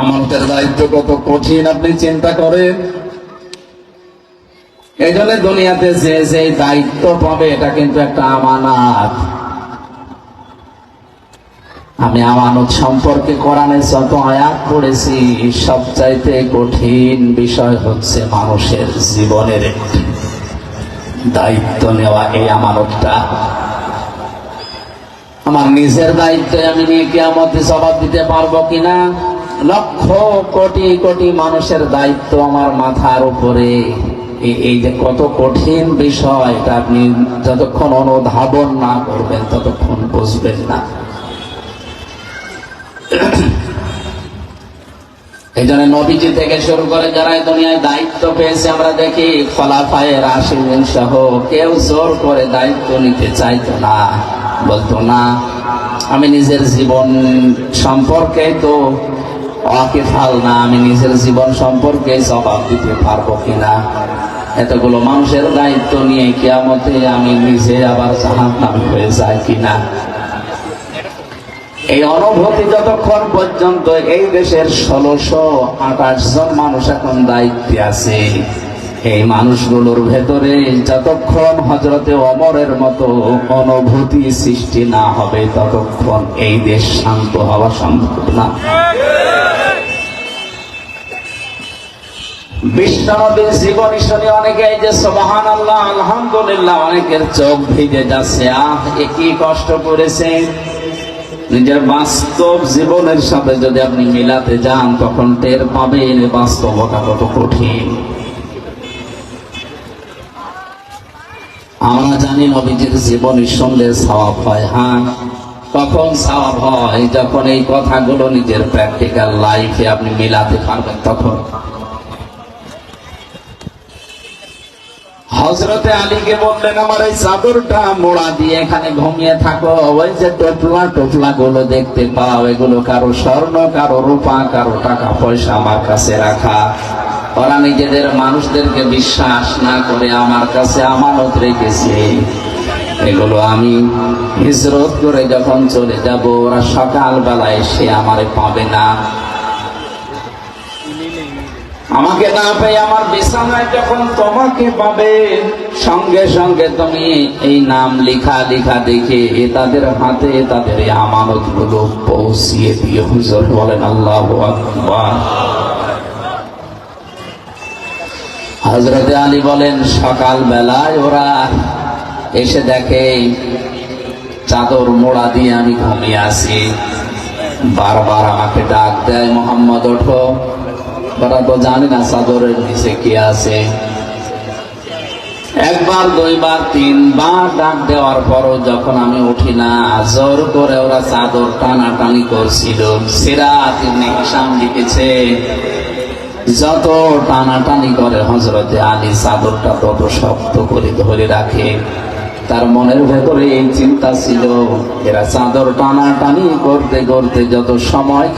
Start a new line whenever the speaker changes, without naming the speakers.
আমানতের দায়িত্ব কত কঠিন আপনি চিন্তা করেন? এই জন্য দুনিয়াতে যে যে দায়িত্ব পাবে, এটা কিন্তু একটা আমানাত। আমি আমানত সম্পর্কে কোরআনে যত আয়াত পড়েছি, সবচাইতে কঠিন বিষয় হচ্ছে মানুষের জীবনের একটি দায়িত্ব নেওয়া এই আমানতটা। আমার নিজের দায়িত্বে আমি নিয়ে কেয়ামতে জবাব দিতে পারব কিনা? লক্ষ কোটি কোটি মানুষের দায়িত্ব আমার মাথার উপরে। এই যে কত কঠিন বিষয়, এটা আপনি যতক্ষণ অনুধাবন না করবেন, ততক্ষণ বুঝবেন না। এই জন্য নবীজি থেকে শুরু করে যারা দুনিয়ায় দায়িত্ব পেয়েছে, আমরা দেখি ফলাফায় রাশিদিন সহ কেউ জোর করে দায়িত্ব নিতে চাইতো না। বলতো, না, আমি নিজের জীবন সম্পর্কে তো অকেফাল না, আমি নিজের জীবন সম্পর্কে জবাব দিতে পারব কিনা? এতগুলো মানুষের দায়িত্ব নিয়ে কেয়ামতে আমি নিজে আবার জাহান্নাম হয়ে যায় কিনা? এই অনুভূতি যতক্ষণ পর্যন্ত এই দেশের ষোলোশো আঠাশ জন মানুষ এখন দায়িত্বে আছে, এই মানুষগুলোর ভেতরে যতক্ষণ হজরতে অমরের মতো অনুভূতি সৃষ্টি না হবে, ততক্ষণ এই দেশ শান্ত হওয়া সম্ভব না। অনেকে এই যে আল্লাহ আলহামদুলিল্লাহ, অনেকের চোখ যাচ্ছে। কষ্ট করেছে নিজের বাস্তব জীবনের সাথে যদি আপনি মিলাতে যান, তখন টের পাবেন বাস্তবতা কত কঠিন। আমরা জানি নবীজির জীবনী শুনলে সওয়াব হয় হ্যাঁ? কখন সওয়াব হয়? যখন এই কথাগুলো নিজের প্র্যাকটিক্যাল লাইফে আপনি মিলাতে পারবেন, তখন হজরতে আলীকে বললেন, আমার এই চাদরটা মোড়া দিয়ে এখানে ঘুমিয়ে থাকো। ওই যে টোপলা টোপলা গুলো দেখতে পাও। এগুলো কারও স্বর্ণ, কারও রূপা, কারও টাকা পয়সা আমার কাছে রাখা। ওরা নিজেদের মানুষদেরকে বিশ্বাস না করে আমার কাছে আমানত রেখেছে। এগুলো আমি হিজরত করে যখন চলে যাব, ওরা সকালবেলা এসে আমারে পাবে না। আমাকে না পেয়ে আমার বিছানায় যখন তোমাকে পাবে, সঙ্গে সঙ্গে তুমি এই নাম লিখা লিখা দেখে এ তাদের হাতে তাদের এই আমানতগুলো পৌঁছিয়ে দিয়ে হুজুর বলেন, আল্লাহ হজরতে আলী বলেন সকাল বেলায় ওরা এসে দেখে, চাদর মোড়া দিয়ে আমি ঘুমিয়ে আছি। বারবার আমাকে ডাক দেয়, মোহাম্মদ, ওঠো। ওরা তো জানে না চাদরের নিচে কি আছে। একবার, দুইবার, তিনবার ডাক দেওয়ার পরও যখন আমি উঠি না, জোর করে ওরা চাদর টানাটানি করছিল। সিরাত ইবনে হিসাম লিখেছে, যত টানাটানি করে হজরতে আলী, চাদরটা তত শক্ত করে ধরে রাখে। তার মনের ভেতরে এই চিন্তা ছিল, এরা চাদর টানাটানি করতে করতে যত সময়